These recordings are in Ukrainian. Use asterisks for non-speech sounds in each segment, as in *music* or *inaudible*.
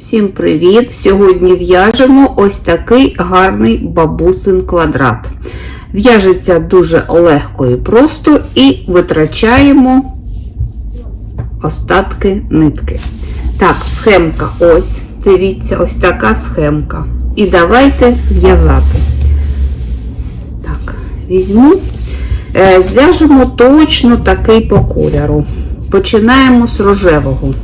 Всім привіт! Сьогодні в'яжемо ось такий гарний бабусин квадрат. В'яжеться дуже легко і просто, і витрачаємо остатки нитки. Так, схемка ось. Дивіться, ось така схемка. І давайте в'язати. Так, візьму. Е, Зв'яжемо точно такий по кольору. Починаємо з рожевого.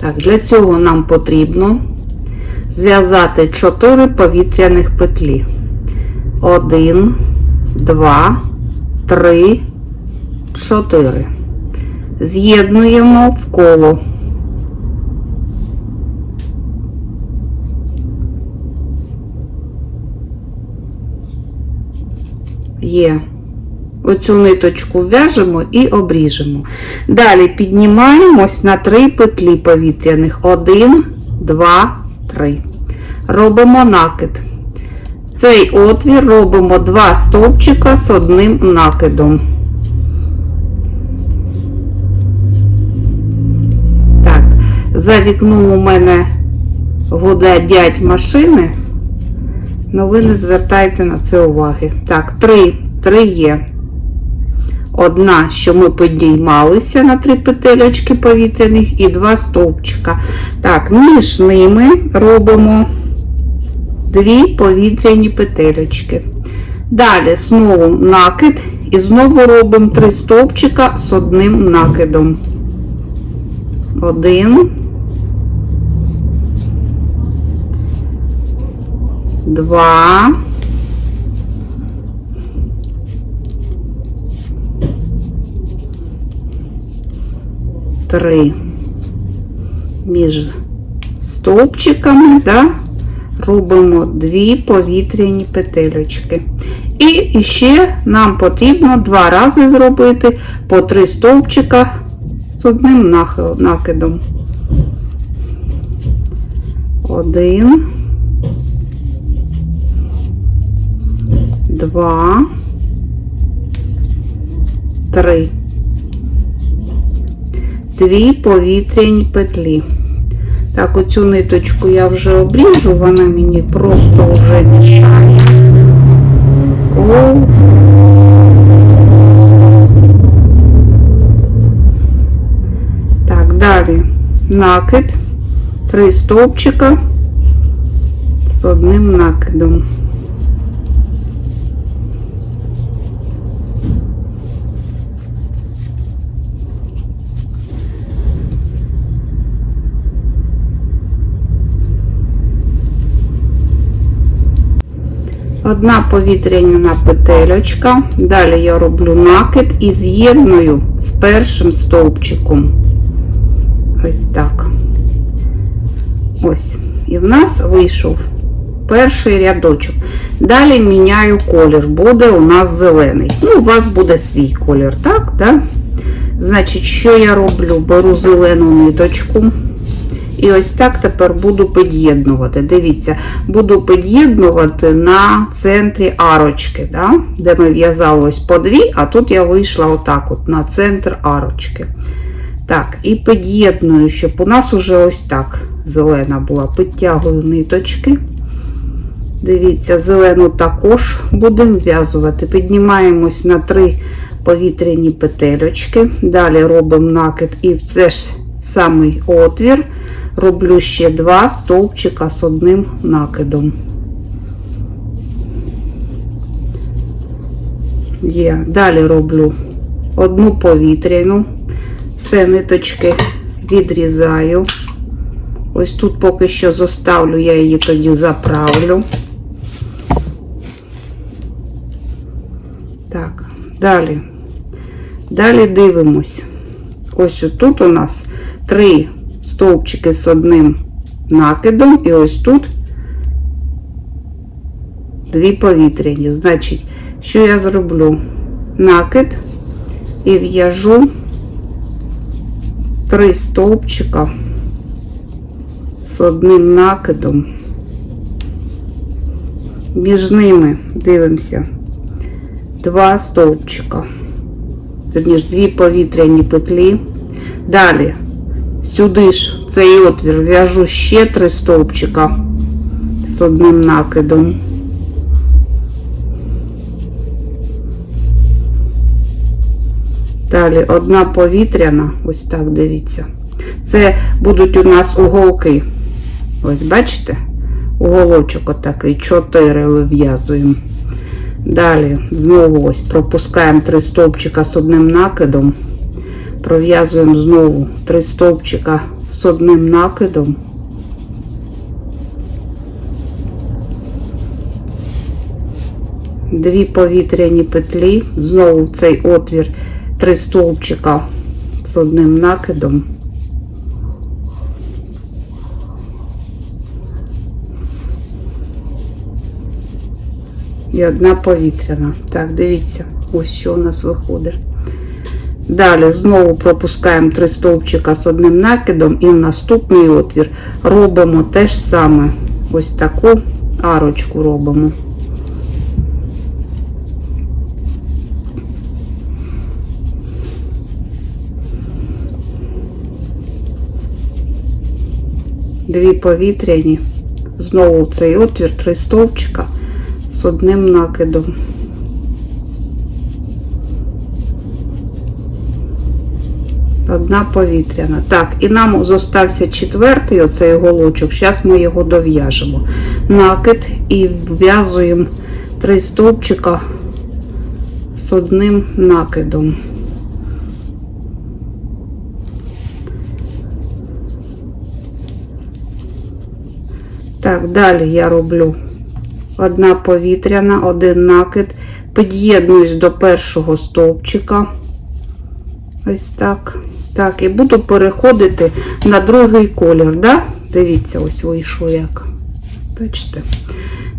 Так, Для цього нам потрібно зв'язати 4 повітряних петлі. 1, 2, 3, 4. З'єднуємо в коло. Є. Оцю ниточку в'яжемо і обріжемо. Далі піднімаємось на 3 петлі повітряних. 1, 2, 3. Робимо накид. Цей отвір робимо 2 стовпчика з одним накидом. Так, за вікном у мене гудять машини. Ну ви не звертайте на це уваги. Так, 3. 3 є. Одна, що ми підіймалися на три петелечки повітряних і два стовпчика. Так, між ними робимо дві повітряні петелечки. Далі знову накид і знову робимо три стовпчика з одним накидом. Один. Два. Три між стовпчиками, да, робимо дві повітряні петелечки. І ще нам потрібно два рази зробити по три стовпчика з одним накидом. Один, два, три дві повітряні петлі. Так, оцю ниточку я вже обріжу, вона мені просто вже мішає. О. Так, далі накид, три стовпчика з одним накидом. Одна повітряна петельочка, далі я роблю накид і з'єдную з першим стовпчиком. Ось так. Ось. І в нас вийшов перший рядочок. Далі міняю колір, буде у нас зелений. Ну, у вас буде свій колір, так? Да? Значить, що я роблю? Беру зелену ниточку. І ось так тепер буду під'єднувати. Дивіться, буду під'єднувати на центрі арочки, да? де ми в'язали ось по дві, а тут я вийшла отак от на центр арочки. Так, і під'єдную, щоб у нас уже ось так зелена була. Підтягую ниточки. Дивіться, зелену також будемо в'язувати. Піднімаємось на три повітряні петельочки. Далі робимо накид і в цей ж самий отвір роблю ще два стовпчика з одним накидом. Є. Далі роблю одну повітряну, все ниточки відрізаю. Ось тут поки що зоставлю, я її тоді заправлю. Так, далі. Далі дивимось. Ось тут у нас три стовпчики з одним накидом, і ось тут дві повітряні. Значить, що я зроблю? Накид і в'яжу три стовпчика з одним накидом. Між ними дивимося два стовпчика. Верніше, дві повітряні петлі. Далі Сюди ж цей отвір в'яжу ще три стовпчика з одним накидом. Далі одна повітряна, ось так дивіться. Це будуть у нас уголки. Ось бачите? Уголочок отакий, 4 вив'язуємо. Далі знову ось пропускаємо три стовпчика з одним накидом. Пров'язуємо знову три стовпчика з одним накидом. Дві повітряні петлі, знову в цей отвір три стовпчика з одним накидом. І одна повітряна. Так, дивіться, ось що у нас виходить. Далі знову пропускаємо три стовпчика з одним накидом і в наступний отвір робимо те ж саме. Ось таку арочку робимо. Дві повітряні, знову цей отвір, три стовпчика з одним накидом. Одна повітряна. Так, і нам зостався четвертий оцей голочок. Зараз ми його дов'яжемо. Накид і вв'язуємо три стовпчика з одним накидом. Так, далі я роблю одна повітряна, один накид, під'єднуюсь до першого стовпчика. Ось так. Так, і буду переходити на другий колір, да? Дивіться, ось вийшло як. Бачите?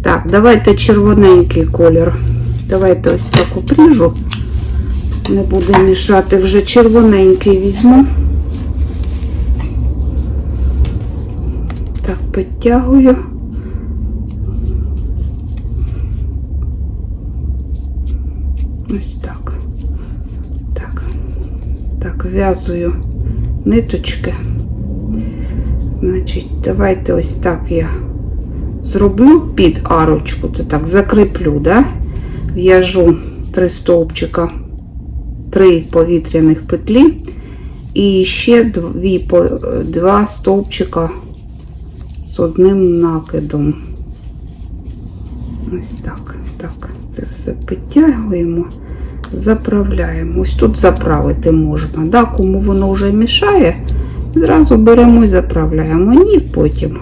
Так, давайте червоненький колір. Давайте ось так обріжу. Не буде мішати, вже червоненький візьму. Так, підтягую. Ось так. Так. Так, в'язую ниточки. Значить, давайте ось так я зроблю під арочку. Це так, закріплю, да? В'яжу три стовпчика, три повітряних петлі. І ще дві, по- два стовпчика з одним накидом. Ось так. Так, це все підтягуємо, заправляємо. Ось тут заправити можна. Да? Кому воно вже мішає, зразу беремо і заправляємо. Ні, потім.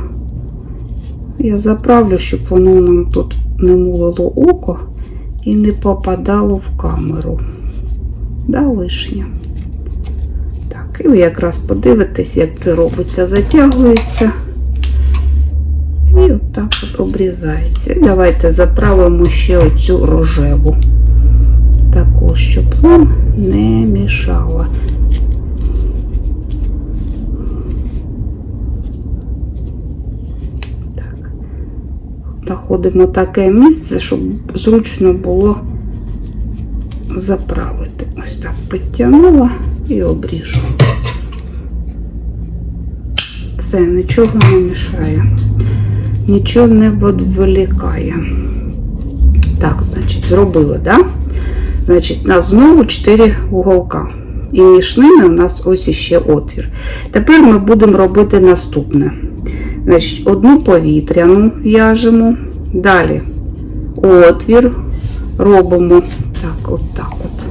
Я заправлю, щоб воно нам тут не мулило око і не попадало в камеру. Да, лишнє. Так, і ви якраз подивитесь, як це робиться, затягується. І отак от обрізається. І давайте заправимо ще оцю рожеву. Також, щоб нам не мішала. Так. Знаходимо таке місце, щоб зручно було заправити. Ось так підтягнула і обріжу. Все, нічого не мішає нічого не відволікає. Так, значить, зробили, да? Значить, у нас знову 4 уголка. І між ними у нас ось іще отвір. Тепер ми будемо робити наступне. Значить, одну повітряну в'яжемо. Далі отвір робимо так, от так от.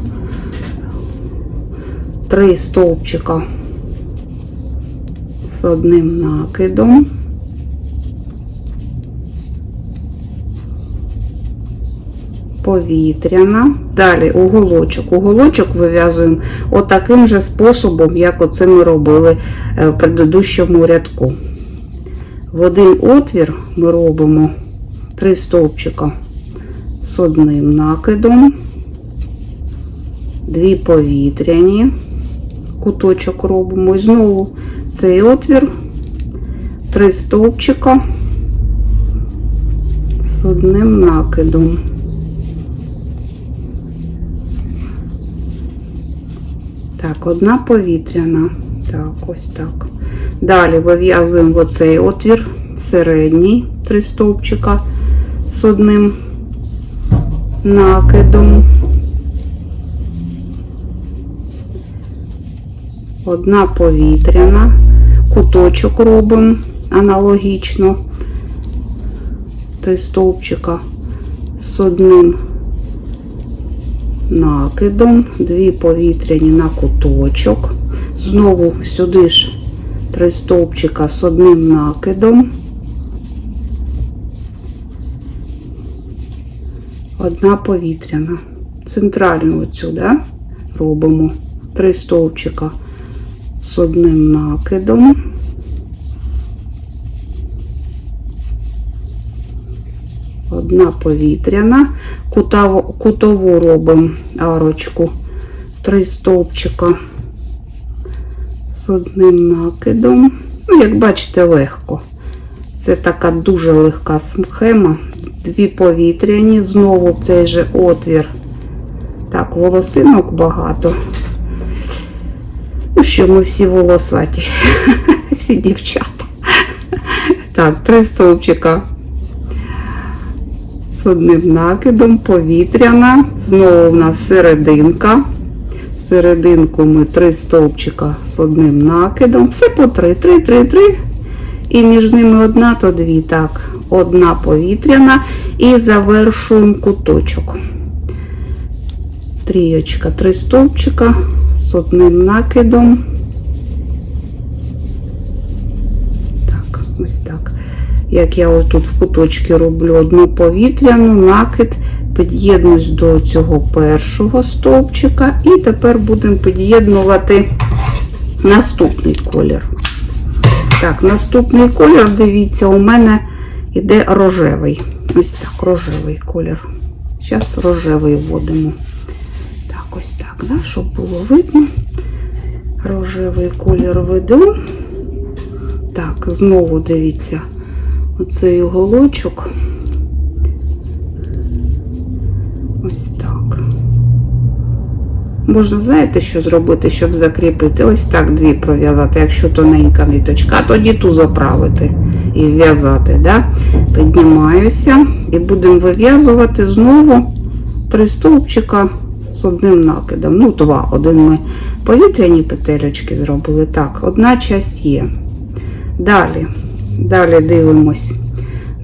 Три стовпчика з одним накидом. Повітряна. Далі уголочок. Уголочок вив'язуємо отаким же способом, як оце ми робили е, в предыдущому рядку. В один отвір ми робимо три стовпчика з одним накидом, дві повітряні, куточок робимо. І знову цей отвір, три стовпчика з одним накидом. Так, одна повітряна. Так, ось так. Далі вив'язуємо в оцей отвір, середній, три стовпчика з одним накидом. Одна повітряна, куточок робимо аналогічно. Три стовпчика з одним накидом, дві повітряні на куточок. Знову сюди ж три стовпчика з одним накидом. Одна повітряна. Центральну оцю, да? робимо три стовпчика з одним накидом. Одна повітряна, кутову, робимо арочку, три стовпчика з одним накидом. Ну, як бачите, легко. Це така дуже легка схема. Дві повітряні, знову цей же отвір. Так, волосинок багато. Ну що, ми всі волосаті, *laughs* всі дівчата. Так, три стовпчика з одним накидом, повітряна. Знову в нас серединка. Серединку ми три стовпчика з одним накидом. Все по три, три, три, три. І між ними одна, то дві. Так, одна повітряна. І завершуємо куточок. Трієчка, три стовпчика з одним накидом. Так, ось так. Як я отут в куточки роблю одну повітряну, накид, під'єднуюсь до цього першого стовпчика, і тепер будемо під'єднувати наступний колір. Так, наступний колір, дивіться, у мене йде рожевий. Ось так, рожевий колір. Зараз рожевий вводимо. Так, ось так, да, щоб було видно. Рожевий колір веду. Так, знову дивіться, оцей уголочок. Ось так. Можна, знаєте, що зробити, щоб закріпити? Ось так дві пров'язати, якщо тоненька ниточка, тоді ту заправити і в'язати. Да? Піднімаюся і будемо вив'язувати знову три стовпчика з одним накидом. Ну, два. Один ми повітряні петелечки зробили. Так, одна часть є. Далі, далі дивимось.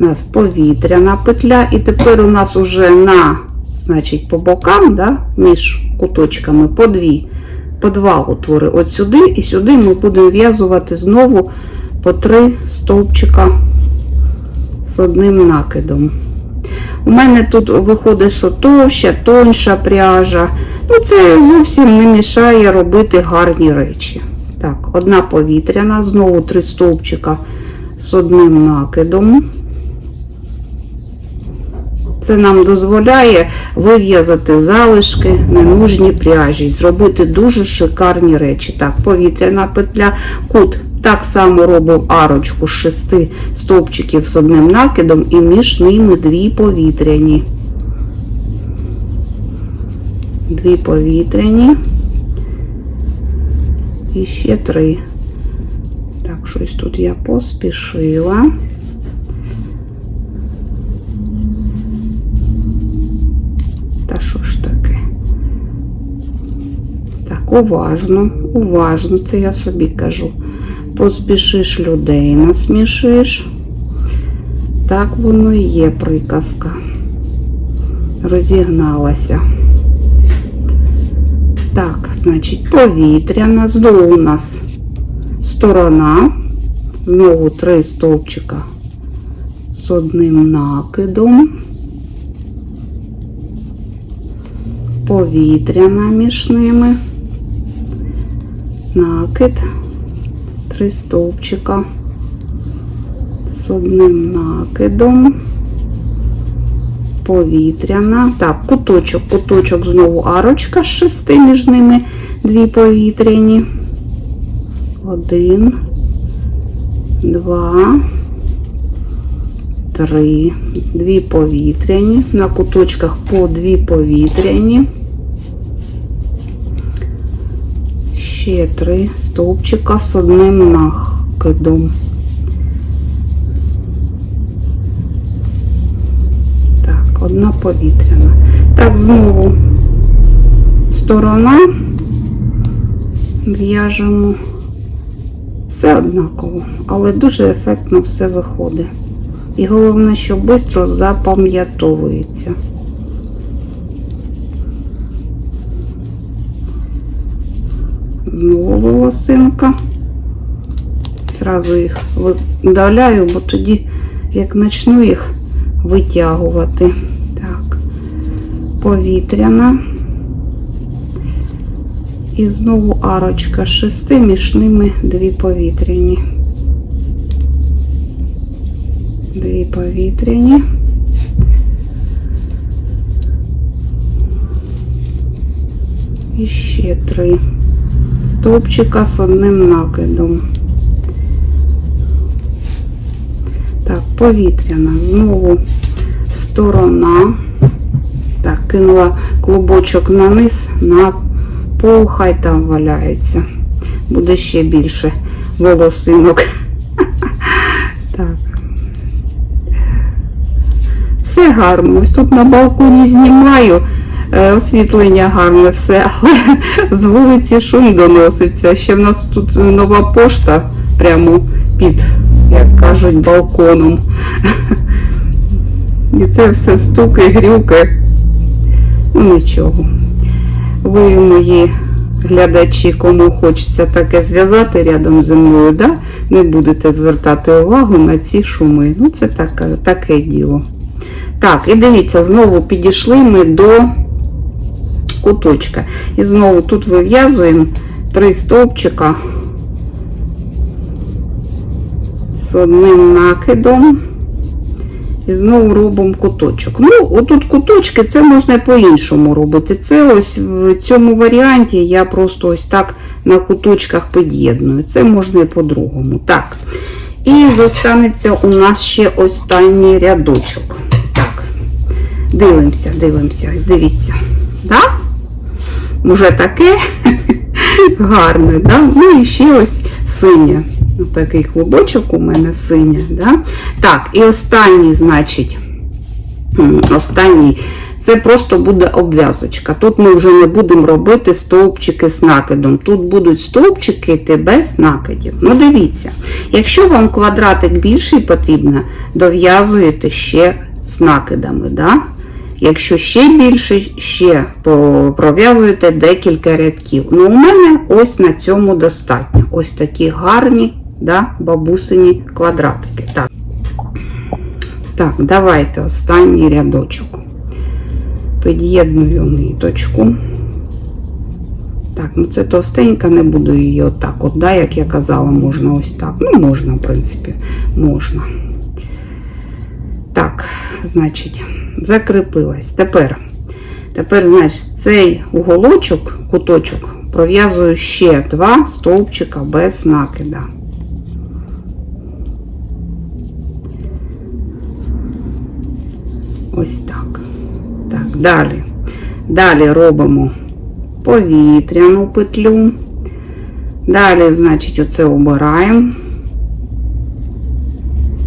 У нас повітряна петля, і тепер у нас уже на, значить, по бокам, да, між куточками по дві, по два отвори. От сюди і сюди ми будемо в'язувати знову по три стовпчика з одним накидом. У мене тут виходить, що товща, тонша пряжа. Ну, це зовсім не мішає робити гарні речі. Так, одна повітряна, знову три стовпчика з одним накидом. Це нам дозволяє вив'язати залишки ненужні пряжі, зробити дуже шикарні речі. Так, повітряна петля, кут. Так само робив арочку з шести стовпчиків з одним накидом і між ними дві повітряні. Дві повітряні. І ще три. Щось тут я поспішила. Та що ж таке? Так, уважно, уважно, це я собі кажу. Поспішиш людей, насмішиш. Так воно і є приказка. Розігналася. Так, значить, повітряна. Знову у нас сторона. Знову три стовпчика з одним накидом. Повітряна між ними. Накид. Три стовпчика з одним накидом. Повітряна. Так, куточок, куточок, знову арочка з шести, між ними дві повітряні. Один, два, три, дві повітряні. На куточках по дві повітряні. Ще три стовпчика з одним накидом. Так, одна повітряна. Так, знову сторона в'яжемо все однаково, але дуже ефектно все виходить. І головне, що швидко запам'ятовується. Знову волосинка. Зразу їх видаляю, бо тоді, як почну їх витягувати. Так, повітряна. І знову арочка з шести між ними дві повітряні. Дві повітряні. І ще три стовпчика з одним накидом. Так, повітряна. Знову сторона. Так, кинула клубочок на низ, на пол, хай там валяється. Буде ще більше волосинок. *laughs* Так. Все гарно. Ось тут на балконі знімаю. Е, Освітлення гарне все, але з вулиці шум доноситься. Ще в нас тут нова пошта прямо під, як кажуть, балконом. *laughs* І це все стуки, грюки. Ну нічого. Ви мої глядачі, кому хочеться таке зв'язати рядом зі мною, да? не будете звертати увагу на ці шуми. Ну, це таке, таке діло. Так, і дивіться, знову підійшли ми до куточка. І знову тут вив'язуємо три стовпчика з одним накидом. І знову робимо куточок. Ну, отут куточки, це можна по-іншому робити. Це ось в цьому варіанті я просто ось так на куточках під'єдную. Це можна і по-другому. Так. І зостанеться у нас ще останній рядочок. Так, дивимося, дивимося, дивіться. Да? Уже таке *laughs* гарне, да? Ну і ще ось синє. Такий клубочок у мене синя. Да? Так, і останній, значить, останній, це просто буде обв'язочка. Тут ми вже не будемо робити стовпчики з накидом. Тут будуть стовпчики йти без накидів. Ну, дивіться, якщо вам квадратик більший потрібно, дов'язуєте ще з накидами. Да? Якщо ще більше, ще пров'язуєте декілька рядків. Ну, у мене ось на цьому достатньо. Ось такі гарні да, бабусині квадратики. Так. так, давайте останній рядочок. Під'єдную ниточку. Так, ну це товстенька, не буду її отак. От, да, як я казала, можна ось так. Ну, можна, в принципі, можна. Так, значить, закріпилась. Тепер, тепер, значить, цей уголочок, куточок, пров'язую ще два стовпчика без накида. Ось так. Так, далі. Далі робимо повітряну петлю. Далі, значить, оце обираємо.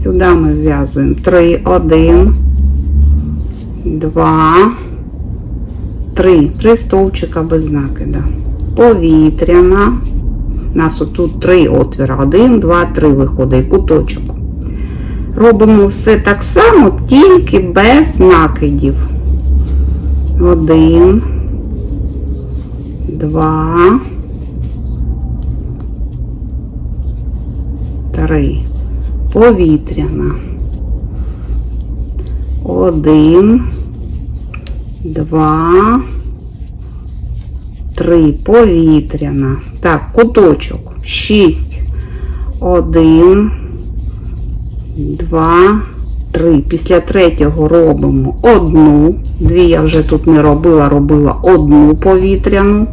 Сюди ми вв'язуємо 3, 1, 2, 3. 3 стовпчика без накида. Повітряна. У нас отут 3 отвіра. 1, 2, 3 виходить куточок. Робимо все так само, тільки без накидів. 1, 2, 3 повітряна. Один, два, три. Повітряна. Так, куточок. Шість. Один, два, три. Після третього робимо одну. Дві я вже тут не робила, робила одну повітряну.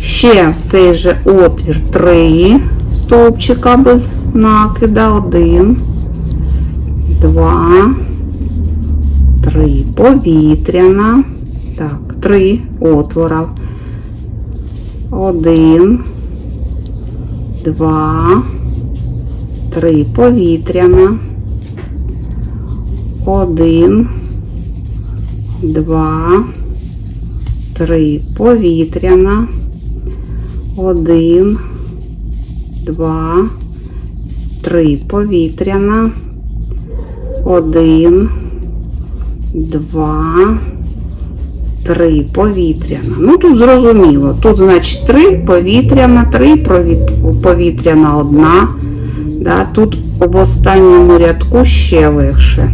Ще в цей же отвір три стовпчика без накида. Один, два, три. Повітряна. Так, три отвора. Один, два, три повітряна, один, два, три повітряна, один, два, три повітряна, один, два, три повітряна. Ну, тут зрозуміло. Тут, значить, три повітряна, три повітряна одна. Да, тут в останньому рядку ще легше.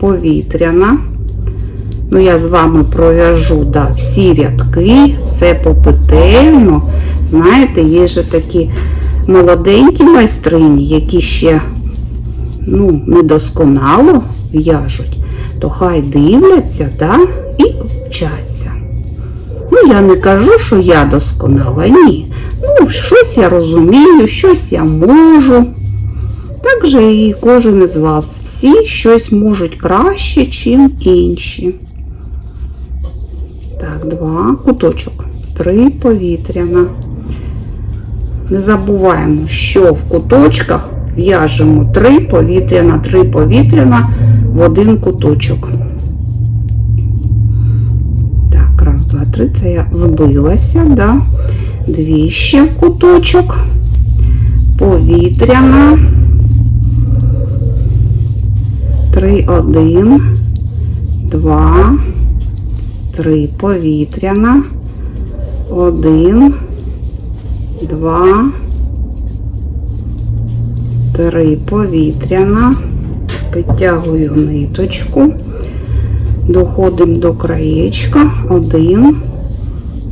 Повітряна. Ну, я з вами пров'яжу да, всі рядки, все попетельно. Знаєте, є же такі молоденькі майстрині, які ще ну, недосконало в'яжуть, то хай дивляться да, і вчаться. Ну, я не кажу, що я досконала, ні. Ну, щось я розумію, щось я можу. Так же і кожен із вас. Всі щось можуть краще, чим інші. Так, два куточок, три повітряна. Не забуваємо, що в куточках в'яжемо три повітряна, три повітряна в один куточок. Так, раз, два, три. Це я збилася, да? Дві ще куточок. Повітряна. Три, один, два, три повітряна. Один, два, три повітряна. Підтягую ниточку. Доходимо до краєчка. Один,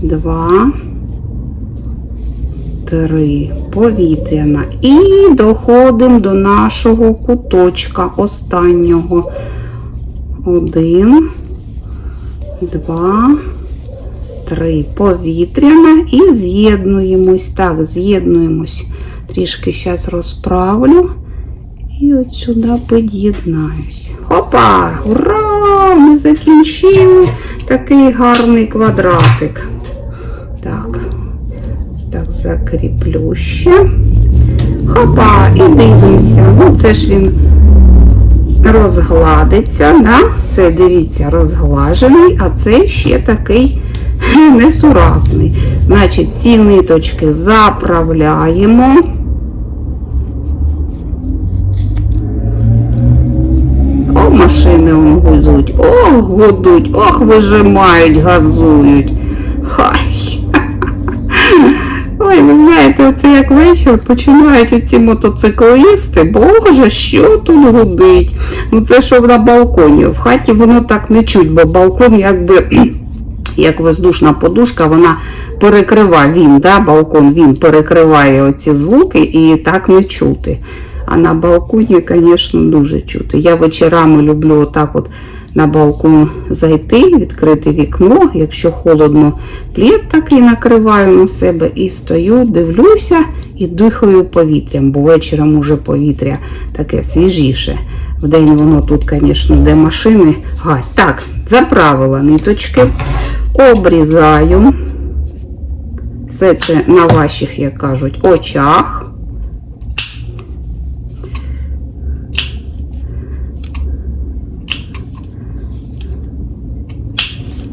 два, три. Повітряна. І доходимо до нашого куточка останнього. Один, два, три. Повітряна. І з'єднуємось. Так, з'єднуємось. Трішки зараз розправлю. І от сюди під'єднаюсь. Хопа! Ура! Ми закінчили такий гарний квадратик. Так закріплю ще. Хопа! І дивимося. Ну, це ж він розгладиться, да? Це, дивіться, розглажений, а це ще такий *laughs* несуразний. Значить, всі ниточки заправляємо. О, машини он гудуть, ох, гудуть, ох, вижимають, газують. Хай. Знаєте, оце як вечір починають оці мотоциклисти. Боже, що тут гудить? Ну це що на балконі. В хаті воно так не чуть, бо балкон якби. *clears throat* Як воздушна подушка, вона перекриває він, да, балкон він перекриває оці звуки і так не чути. А на балконі, звісно, дуже чути. Я вечорами люблю отак от на балкон зайти, відкрити вікно, якщо холодно, плід такий накриваю на себе і стою, дивлюся і дихаю повітрям, бо вечором уже повітря таке свіжіше. Вдень воно тут, звісно, де машини гарь. Так, заправила ниточки, обрізаю. Все це на ваших, як кажуть, очах.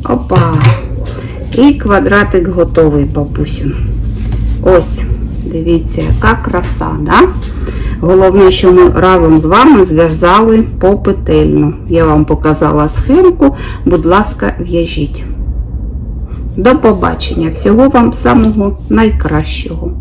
Опа. І квадратик готовий, бабусін. Ось, дивіться, яка краса, да? Головне, що ми разом з вами зв'язали попетельно. Я вам показала схемку, будь ласка, в'яжіть. До побачення. Всього вам самого найкращого.